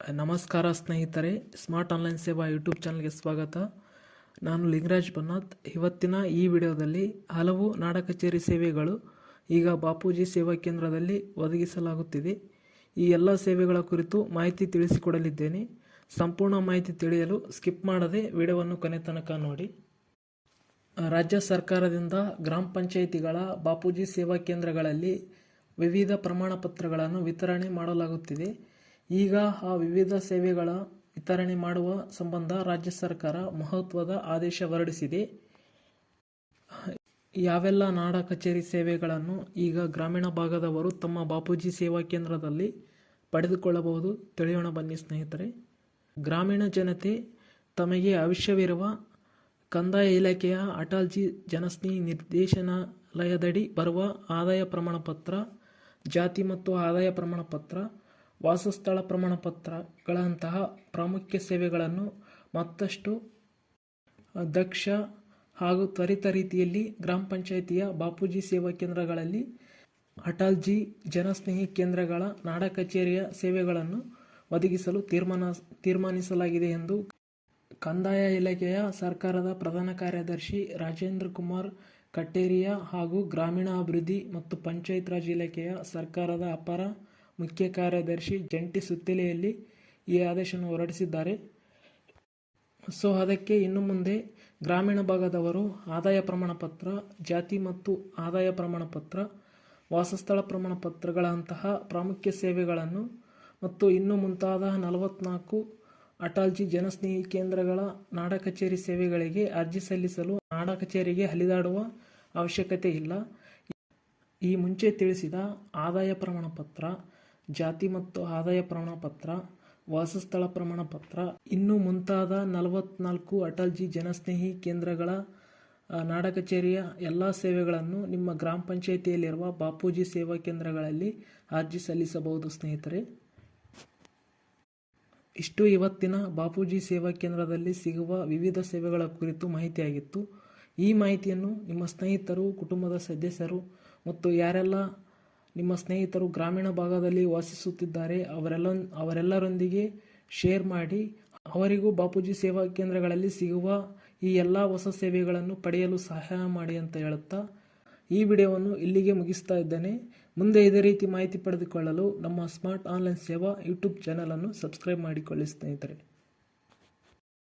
ನಮಸ್ಕಾರ ಸ್ನೇಹಿತರೆ smart online ಸೇವಾ ಯೂಟ್ಯೂಬ್ ಚಾನಲ್ಗೆ ಸ್ವಾಗತ. ನಾನು ಲಿಂಗರಾಜ್ ಬನ್ನಾಥ್ ಇವತ್ತಿನ ಈ ವಿಡಿಯೋದಲ್ಲಿ ಹಲವು ನಾಡ ಕಚೇರಿ ಸೇವೆಗಳು ಈಗ ಬಾಪೂಜಿ ಸೇವಾ ಕೇಂದ್ರದಲ್ಲಿ ಒದಗಿಸಲಾಗುತ್ತಿದೆ. ಈ ಎಲ್ಲ ಸೇವೆಗಳ ಕುರಿತು ಮಾಹಿತಿ ತಿಳಿಸಿಕೊಡಲಿದ್ದೇನೆ. ಸಂಪೂರ್ಣ ಮಾಹಿತಿ ತಿಳಿಯಲು ಸ್ಕಿಪ್ ಮಾಡದೆ ವಿಡಿಯೋವನ್ನು ಕೊನೆ ತನಕ ನೋಡಿ. ರಾಜ್ಯ ಸರ್ಕಾರದಿಂದ ಗ್ರಾಮ ಪಂಚಾಯಿತಿಗಳ ಬಾಪೂಜಿ ಸೇವಾ ಕೇಂದ್ರಗಳಲ್ಲಿ ವಿವಿಧ ಪ್ರಮಾಣ ಪತ್ರಗಳನ್ನು ವಿತರಣೆ ಮಾಡಲಾಗುತ್ತಿದೆ. ಈಗ ಆ ವಿವಿಧ ಸೇವೆಗಳ ವಿತರಣೆ ಮಾಡುವ ಸಂಬಂಧ ರಾಜ್ಯ ಸರ್ಕಾರ ಮಹತ್ವದ ಆದೇಶ ಹೊರಡಿಸಿದೆ. ಯಾವೆಲ್ಲ ನಾಡ ಕಚೇರಿ ಸೇವೆಗಳನ್ನು ಈಗ ಗ್ರಾಮೀಣ ಭಾಗದವರು ತಮ್ಮ ಬಾಪೂಜಿ ಸೇವಾ ಕೇಂದ್ರದಲ್ಲಿ ಪಡೆದುಕೊಳ್ಳಬಹುದು ತಿಳಿಯೋಣ ಬನ್ನಿ ಸ್ನೇಹಿತರೆ. ಗ್ರಾಮೀಣ ಜನತೆ ತಮಗೆ ಅವಶ್ಯವಿರುವ ಕಂದಾಯ ಇಲಾಖೆಯ ಅಟಲ್ಜಿ ಜನಸ್ನೇಹಿ ನಿರ್ದೇಶನಾಲಯದಡಿ ಬರುವ ಆದಾಯ ಪ್ರಮಾಣಪತ್ರ, ಜಾತಿ ಮತ್ತು ಆದಾಯ ಪ್ರಮಾಣ ಪತ್ರ ವಾಸಸ್ಥಳ ಪ್ರಮಾಣಪತ್ರಗಳಂತಹ ಪ್ರಾಮುಖ್ಯ ಸೇವೆಗಳನ್ನು ಮತ್ತಷ್ಟು ದಕ್ಷ ಹಾಗೂ ತ್ವರಿತ ರೀತಿಯಲ್ಲಿ ಗ್ರಾಮ ಪಂಚಾಯಿತಿಯ ಬಾಪೂಜಿ ಸೇವಾ ಕೇಂದ್ರಗಳಲ್ಲಿ ಅಟಲ್ಜಿ ಜನಸ್ನೇಹಿ ಕೇಂದ್ರಗಳ ನಾಡ ಕಚೇರಿಯ ಸೇವೆಗಳನ್ನು ಒದಗಿಸಲು ತೀರ್ಮಾನ, ತೀರ್ಮಾನಿಸಲಾಗಿದೆ ಎಂದು ಕಂದಾಯ ಇಲಾಖೆಯ ಸರ್ಕಾರದ ಪ್ರಧಾನ ಕಾರ್ಯದರ್ಶಿ ರಾಜೇಂದ್ರ ಕುಮಾರ್ ಕಟ್ಟೇರಿಯ ಹಾಗೂ ಗ್ರಾಮೀಣಾಭಿವೃದ್ಧಿ ಮತ್ತು ಪಂಚಾಯತ್ ರಾಜ್ ಇಲಾಖೆಯ ಸರ್ಕಾರದ ಅಪರ ಮುಖ್ಯ ಕಾರ್ಯದರ್ಶಿ ಜಂಟಿ ಸುತ್ತಿಲೆಯಲ್ಲಿ ಈ ಆದೇಶವನ್ನು ಹೊರಡಿಸಿದ್ದಾರೆ. ಸೊ, ಅದಕ್ಕೆ ಇನ್ನು ಮುಂದೆ ಗ್ರಾಮೀಣ ಭಾಗದವರು ಆದಾಯ ಪ್ರಮಾಣ ಪತ್ರ, ಜಾತಿ ಮತ್ತು ಆದಾಯ ಪ್ರಮಾಣ ಪತ್ರ, ವಾಸಸ್ಥಳ ಪ್ರಮಾಣ ಪತ್ರಗಳಂತಹ ಪ್ರಾಮುಖ್ಯ ಸೇವೆಗಳನ್ನು ಮತ್ತು ಇನ್ನು ಮುಂತಾದ ನಲವತ್ನಾಲ್ಕು ಅಟಲ್ಜಿ ಜನಸ್ನೇಹಿ ಕೇಂದ್ರಗಳ ನಾಡ ಕಚೇರಿ ಸೇವೆಗಳಿಗೆ ಅರ್ಜಿ ಸಲ್ಲಿಸಲು ನಾಡ ಕಚೇರಿಗೆ ಹಲಿದಾಡುವ ಅವಶ್ಯಕತೆ ಇಲ್ಲ. ಈ ಮುಂಚೆ ತಿಳಿಸಿದ ಆದಾಯ ಪ್ರಮಾಣ ಪತ್ರ ಜಾತಿ ಮತ್ತು ಆದಾಯ ಪ್ರಮಾಣ ಪತ್ರ ವಾಸಸ್ಥಳ ಪ್ರಮಾಣ ಪತ್ರ ಇನ್ನು ಮುಂತಾದ ನಲವತ್ನಾಲ್ಕು ಅಟಲ್ಜಿ ಜನಸ್ನೇಹಿ ಕೇಂದ್ರಗಳ ನಾಡ ಕಚೇರಿಯ ಎಲ್ಲ ಸೇವೆಗಳನ್ನು ನಿಮ್ಮ ಗ್ರಾಮ ಪಂಚಾಯಿತಿಯಲ್ಲಿರುವ ಬಾಪೂಜಿ ಸೇವಾ ಕೇಂದ್ರಗಳಲ್ಲಿ ಅರ್ಜಿ ಸಲ್ಲಿಸಬಹುದು, ಸ್ನೇಹಿತರೆ. ಇಷ್ಟು ಇವತ್ತಿನ ಬಾಪೂಜಿ ಸೇವಾ ಕೇಂದ್ರದಲ್ಲಿ ಸಿಗುವ ವಿವಿಧ ಸೇವೆಗಳ ಕುರಿತು ಮಾಹಿತಿಯಾಗಿತ್ತು. ಈ ಮಾಹಿತಿಯನ್ನು ನಿಮ್ಮ ಸ್ನೇಹಿತರು, ಕುಟುಂಬದ ಸದಸ್ಯರು ಮತ್ತು ಯಾರೆಲ್ಲ ನಿಮ್ಮ ಸ್ನೇಹಿತರು ಗ್ರಾಮೀಣ ಭಾಗದಲ್ಲಿ ವಾಸಿಸುತ್ತಿದ್ದಾರೆ ಅವರೆಲ್ಲ ಅವರೆಲ್ಲರೊಂದಿಗೆ ಶೇರ್ ಮಾಡಿ, ಅವರಿಗೂ ಬಾಪೂಜಿ ಸೇವಾ ಕೇಂದ್ರಗಳಲ್ಲಿ ಸಿಗುವ ಈ ಎಲ್ಲ ಹೊಸ ಸೇವೆಗಳನ್ನು ಪಡೆಯಲು ಸಹಾಯ ಮಾಡಿ ಅಂತ ಹೇಳುತ್ತಾ ಈ ವಿಡಿಯೋವನ್ನು ಇಲ್ಲಿಗೆ ಮುಗಿಸ್ತಾ ಇದ್ದೇನೆ. ಮುಂದೆ ಇದೇ ರೀತಿ ಮಾಹಿತಿ ಪಡೆದುಕೊಳ್ಳಲು ನಮ್ಮ ಸ್ಮಾರ್ಟ್ ಆನ್ಲೈನ್ ಸೇವಾ ಯೂಟ್ಯೂಬ್ ಚಾನಲನ್ನು ಸಬ್ಸ್ಕ್ರೈಬ್ ಮಾಡಿಕೊಳ್ಳಿ ಸ್ನೇಹಿತರೆ.